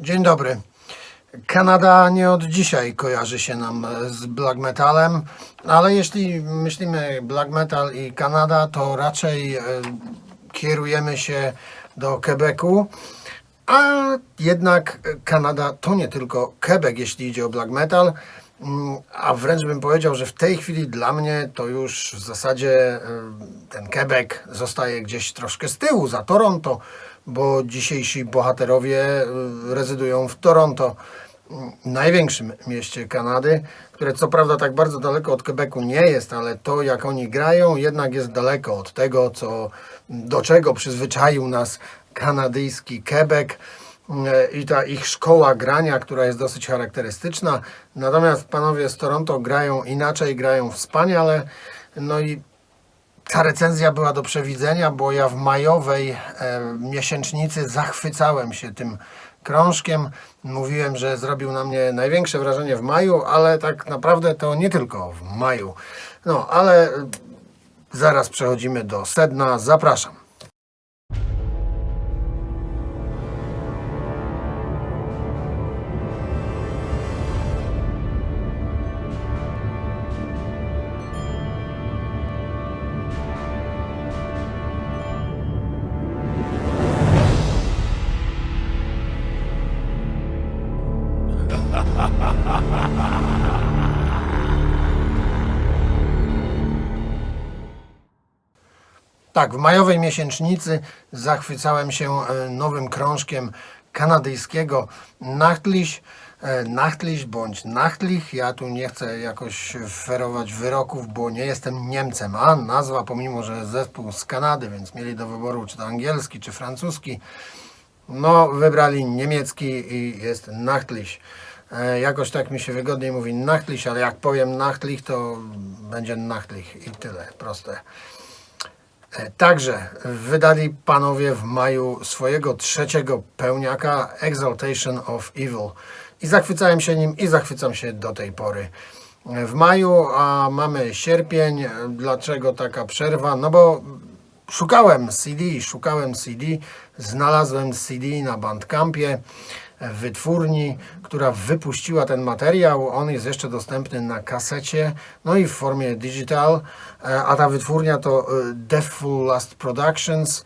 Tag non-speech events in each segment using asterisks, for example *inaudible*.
Dzień dobry. Kanada nie od dzisiaj kojarzy się nam z black metalem, ale jeśli myślimy black metal i Kanada, to raczej e, kierujemy się do Quebecu, a jednak Kanada to nie tylko Quebec, jeśli idzie o black metal, a wręcz bym powiedział, że w tej chwili dla mnie to już w zasadzie e, ten Quebec zostaje gdzieś troszkę z tyłu, za Toronto, bo dzisiejsi bohaterowie e, rezydują w Toronto, m, największym mieście Kanady, które co prawda tak bardzo daleko od Quebecu nie jest, ale to jak oni grają jednak jest daleko od tego, co, do czego przyzwyczaił nas kanadyjski Quebec i ta ich szkoła grania, która jest dosyć charakterystyczna. Natomiast panowie z Toronto grają inaczej, grają wspaniale. No i ta recenzja była do przewidzenia, bo ja w majowej e, miesięcznicy zachwycałem się tym krążkiem. Mówiłem, że zrobił na mnie największe wrażenie w maju, ale tak naprawdę to nie tylko w maju. No, ale e, zaraz przechodzimy do sedna. Zapraszam. *laughs* Tak, w majowej miesięcznicy zachwycałem się e, nowym krążkiem kanadyjskiego Nachtlich. e, Nachtlich bądź Nachtlich. Ja tu nie chcę jakoś ferować wyroków, bo nie jestem Niemcem, a nazwa, pomimo że zespół z Kanady, więc mieli do wyboru czy to angielski, czy francuski, no wybrali niemiecki i jest Nachtlich. E, Jakoś tak mi się wygodniej mówi Nachtlich, ale jak powiem Nachtlich, to będzie Nachtlich i tyle, proste. E, Także wydali panowie w maju swojego trzeciego pełniaka Exaltation of Evil i zachwycałem się nim i zachwycam się do tej pory. E, W maju, a mamy sierpień. E, Dlaczego taka przerwa? No bo szukałem CD, szukałem CD, znalazłem CD na Bandcampie w wytwórni, która wypuściła ten materiał. On jest jeszcze dostępny na kasecie, no i w formie digital, E, a ta wytwórnia to e, Deathful Last Productions.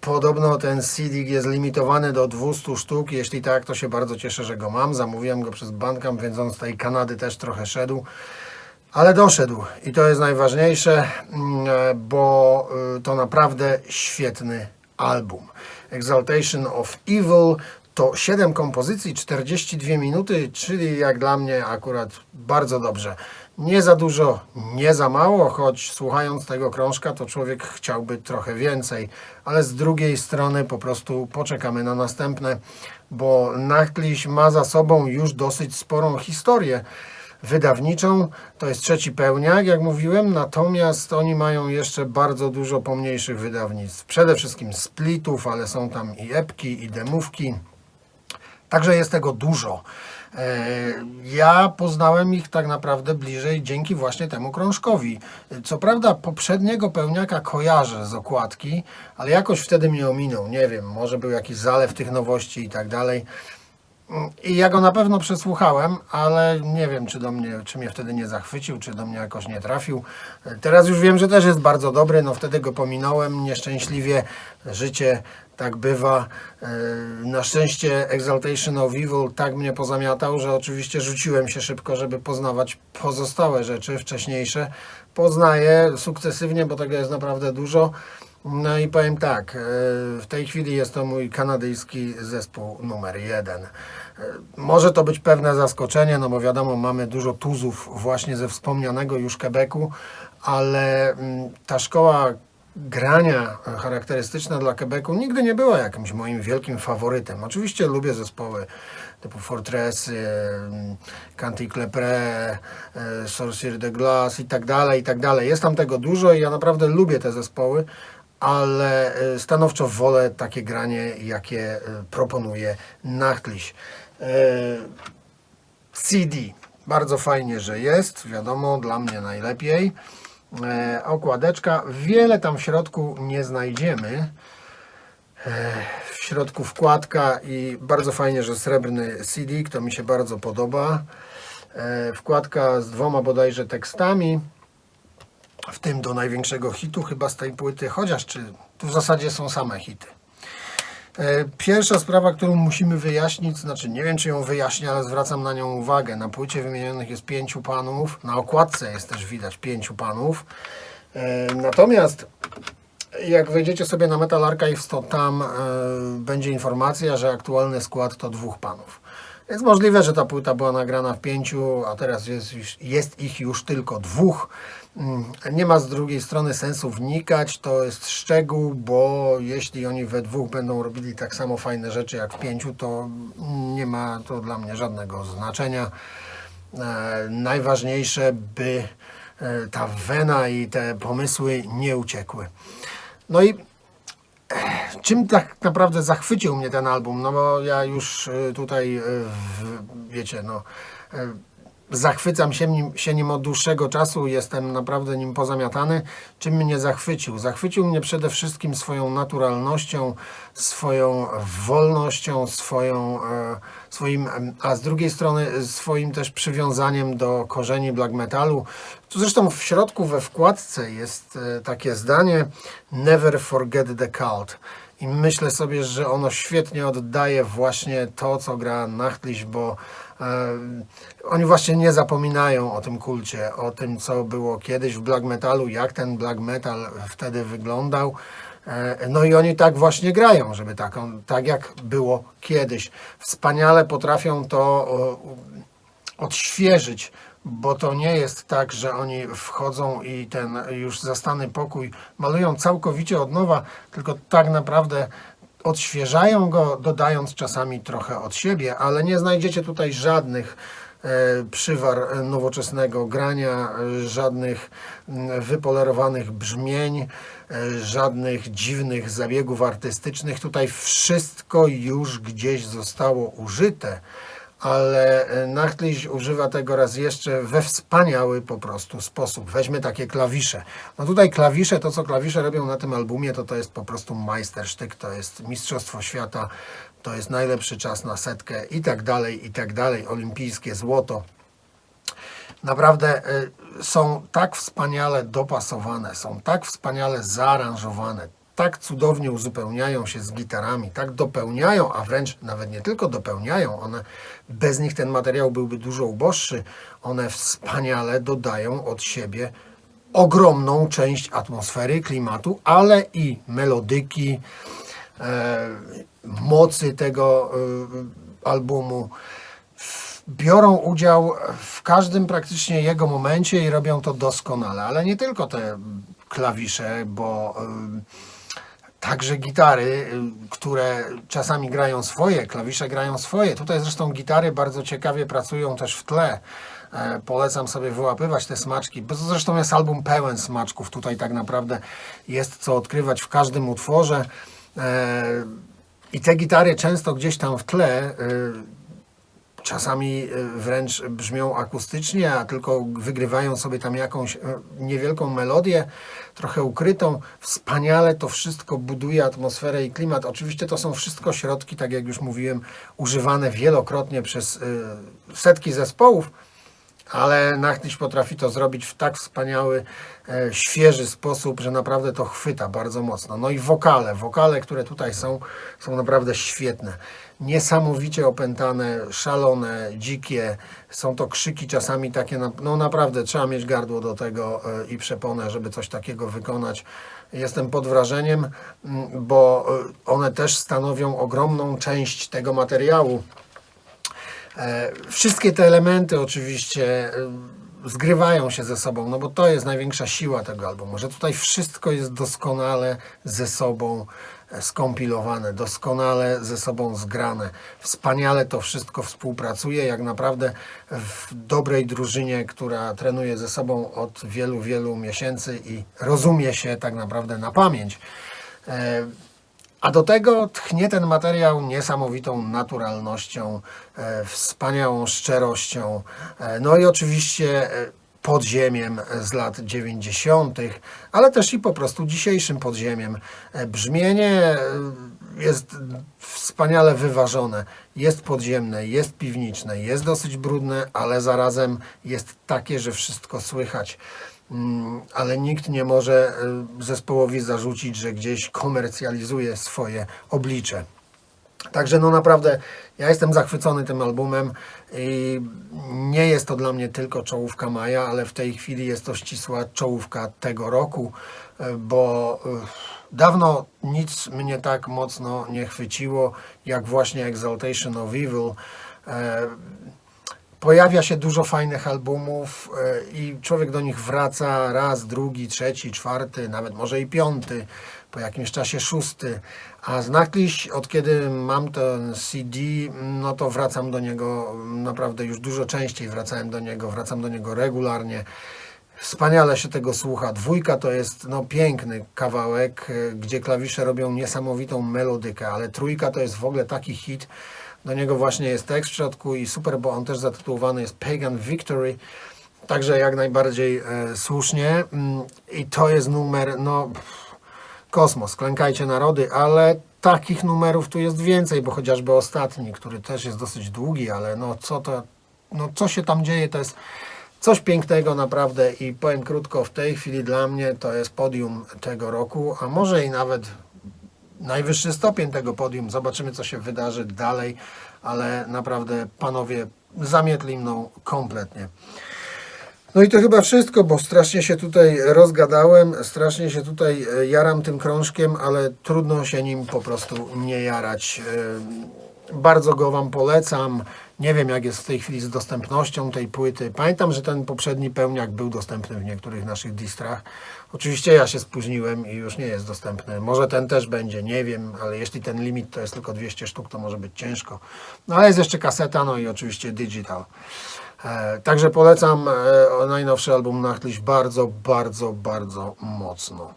Podobno ten CD jest limitowany do 200 sztuk. Jeśli tak, to się bardzo cieszę, że go mam. Zamówiłem go przez Bandcamp, więc on z tej Kanady też trochę szedł. Ale doszedł i to jest najważniejsze, mm, bo y, to naprawdę świetny album. Exaltation of Evil to 7 kompozycji, 42 minuty, czyli jak dla mnie akurat bardzo dobrze. Nie za dużo, nie za mało, choć słuchając tego krążka to człowiek chciałby trochę więcej, ale z drugiej strony po prostu poczekamy na następne, bo Nachtliś ma za sobą już dosyć sporą historię wydawniczą. To jest trzeci pełniak, jak mówiłem, natomiast oni mają jeszcze bardzo dużo pomniejszych wydawnictw. Przede wszystkim splitów, ale są tam i epki, i demówki. Także jest tego dużo. E, Ja poznałem ich tak naprawdę bliżej dzięki właśnie temu krążkowi. Co prawda poprzedniego pełniaka kojarzę z okładki, ale jakoś wtedy mnie ominął. Nie wiem, może był jakiś zalew tych nowości i tak dalej. I ja go na pewno przesłuchałem, ale nie wiem, czy do mnie, czy mnie wtedy nie zachwycił, czy do mnie jakoś nie trafił. Teraz już wiem, że też jest bardzo dobry, no wtedy go pominąłem nieszczęśliwie. Życie tak bywa. E, Na szczęście Exaltation of Evil tak mnie pozamiatał, że oczywiście rzuciłem się szybko, żeby poznawać pozostałe rzeczy wcześniejsze. Poznaję sukcesywnie, bo tego jest naprawdę dużo. No i powiem tak, e, w tej chwili jest to mój kanadyjski zespół numer jeden. E, Może to być pewne zaskoczenie, no bo wiadomo, mamy dużo tuzów właśnie ze wspomnianego już Quebecu, ale mm, ta szkoła grania charakterystyczna dla Quebecu nigdy nie była jakimś moim wielkim faworytem. Oczywiście lubię zespoły typu Fortress, Canty Clepre, Sorcier de Glace i tak dalej, i tak dalej. Jest tam tego dużo i ja naprawdę lubię te zespoły, ale e, stanowczo wolę takie granie, jakie e, proponuje Nachtliś. E, CD. Bardzo fajnie, że jest. Wiadomo, dla mnie najlepiej. Okładeczka. Wiele tam w środku nie znajdziemy. W środku wkładka i bardzo fajnie, że srebrny CD, to mi się bardzo podoba. Wkładka z dwoma bodajże tekstami, w tym do największego hitu chyba z tej płyty, chociaż czy w zasadzie są same hity. E, Pierwsza sprawa, którą musimy wyjaśnić, znaczy nie wiem czy ją wyjaśnię, ale zwracam na nią uwagę. Na płycie wymienionych jest pięciu panów, na okładce jest też widać pięciu panów. E, Natomiast jak wejdziecie sobie na Metal Archives, to tam e, będzie informacja, że aktualny skład to dwóch panów. Jest możliwe, że ta płyta była nagrana w pięciu, a teraz jest, jest ich już tylko dwóch. Mm, Nie ma z drugiej strony sensu wnikać, to jest szczegół, bo jeśli oni we dwóch będą robili tak samo fajne rzeczy jak w pięciu, to nie ma to dla mnie żadnego znaczenia. E, najważniejsze, by e, ta wena i te pomysły nie uciekły. No i czym tak naprawdę zachwycił mnie ten album? No bo ja już tutaj, wiecie, no, zachwycam się nim, się nim od dłuższego czasu, jestem naprawdę nim pozamiatany. Czym mnie zachwycił? Zachwycił mnie przede wszystkim swoją naturalnością, swoją wolnością, swoją, e, swoim, a z drugiej strony swoim też przywiązaniem do korzeni black metalu. Tu zresztą w środku we wkładce jest e, takie zdanie Never forget the cult. I myślę sobie, że ono świetnie oddaje właśnie to, co gra Nachtliś, bo e, oni właśnie nie zapominają o tym kulcie, o tym, co było kiedyś w black metalu, jak ten black metal wtedy wyglądał. E, No i oni tak właśnie grają, żeby tak, tak jak było kiedyś. Wspaniale potrafią to odświeżyć, bo to nie jest tak, że oni wchodzą i ten już zastany pokój malują całkowicie od nowa, tylko tak naprawdę odświeżają go, dodając czasami trochę od siebie, ale nie znajdziecie tutaj żadnych e, przywar nowoczesnego grania, żadnych mm, wypolerowanych brzmień, e, żadnych dziwnych zabiegów artystycznych. Tutaj wszystko już gdzieś zostało użyte ale e, Nachtliś używa tego raz jeszcze we wspaniały po prostu sposób. Weźmy takie klawisze. No tutaj klawisze, to co klawisze robią na tym albumie, to to jest po prostu majstersztyk, to jest mistrzostwo świata, to jest najlepszy czas na setkę i tak dalej, i tak dalej, olimpijskie złoto. Naprawdę y, są tak wspaniale dopasowane, są tak wspaniale zaaranżowane, tak cudownie uzupełniają się z gitarami, tak dopełniają, a wręcz nawet nie tylko dopełniają, one bez nich ten materiał byłby dużo uboższy. One wspaniale dodają od siebie ogromną część atmosfery, klimatu, ale i melodyki, e, mocy tego e, albumu biorą udział w każdym praktycznie jego momencie i robią to doskonale, ale nie tylko te klawisze, bo y, także gitary, y, które czasami grają swoje, klawisze grają swoje. Tutaj zresztą gitary bardzo ciekawie pracują też w tle. E, Polecam sobie wyłapywać te smaczki, bo zresztą jest album pełen smaczków. Tutaj tak naprawdę jest co odkrywać w każdym utworze. E, I te gitary często gdzieś tam w tle y, czasami e, wręcz brzmią akustycznie, a tylko wygrywają sobie tam jakąś e, niewielką melodię, trochę ukrytą. Wspaniale to wszystko buduje atmosferę i klimat. Oczywiście to są wszystko środki, tak jak już mówiłem, używane wielokrotnie przez e, setki zespołów. Ale Nachtliś potrafi to zrobić w tak wspaniały, świeży sposób, że naprawdę to chwyta bardzo mocno. No i wokale, wokale, które tutaj są, są naprawdę świetne. Niesamowicie opętane, szalone, dzikie. Są to krzyki czasami takie, no naprawdę trzeba mieć gardło do tego e, i przeponę, żeby coś takiego wykonać. Jestem pod wrażeniem, bo e, one też stanowią ogromną część tego materiału. E, Wszystkie te elementy oczywiście zgrywają się ze sobą, no bo to jest największa siła tego albumu, że tutaj wszystko jest doskonale ze sobą skompilowane, doskonale ze sobą zgrane. Wspaniale to wszystko współpracuje, jak naprawdę w dobrej drużynie, która trenuje ze sobą od wielu, wielu miesięcy i rozumie się tak naprawdę na pamięć. E, a do tego tchnie ten materiał niesamowitą naturalnością, e, wspaniałą szczerością, e, no i oczywiście podziemiem z lat 90., ale też i po prostu dzisiejszym podziemiem. E, Brzmienie e, jest wspaniale wyważone. Jest podziemne, jest piwniczne, jest dosyć brudne, ale zarazem jest takie, że wszystko słychać. Mm, Ale nikt nie może y, zespołowi zarzucić, że gdzieś komercjalizuje swoje oblicze. Także no naprawdę ja jestem zachwycony tym albumem i nie jest to dla mnie tylko czołówka maja, ale w tej chwili jest to ścisła czołówka tego roku, e, bo e, dawno nic mnie tak mocno nie chwyciło jak właśnie Exaltation of Evil. E, Pojawia się dużo fajnych albumów i człowiek do nich wraca raz, drugi, trzeci, czwarty, nawet może i piąty, po jakimś czasie szósty. A Znakliś, od kiedy mam ten CD, no to wracam do niego naprawdę już dużo częściej, wracałem do niego, wracam do niego regularnie. Wspaniale się tego słucha. Dwójka to jest no, piękny kawałek, e, gdzie klawisze robią niesamowitą melodykę, ale trójka to jest w ogóle taki hit. Do niego właśnie jest tekst w środku i super, bo on też zatytułowany jest Pagan Victory. Także jak najbardziej e, słusznie. Mm, I to jest numer, no kosmos, klękajcie narody, ale takich numerów tu jest więcej, bo chociażby ostatni, który też jest dosyć długi, ale no co to, no co się tam dzieje, to jest coś pięknego naprawdę i powiem krótko, w tej chwili dla mnie to jest podium tego roku, a może i nawet najwyższy stopień tego podium. Zobaczymy, co się wydarzy dalej, ale naprawdę panowie zamietli mną kompletnie. No i to chyba wszystko, bo strasznie się tutaj rozgadałem, strasznie się tutaj e, jaram tym krążkiem, ale trudno się nim po prostu nie jarać. E, Bardzo go Wam polecam. Nie wiem, jak jest w tej chwili z dostępnością tej płyty. Pamiętam, że ten poprzedni pełniak był dostępny w niektórych naszych distrach. Oczywiście ja się spóźniłem i już nie jest dostępny. Może ten też będzie, nie wiem, ale jeśli ten limit to jest tylko 200 sztuk, to może być ciężko. No ale jest jeszcze kaseta, no i oczywiście digital. E, Także polecam e, najnowszy album Nachtliś bardzo, bardzo, bardzo mocno.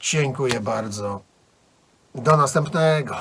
Dziękuję bardzo. Do następnego.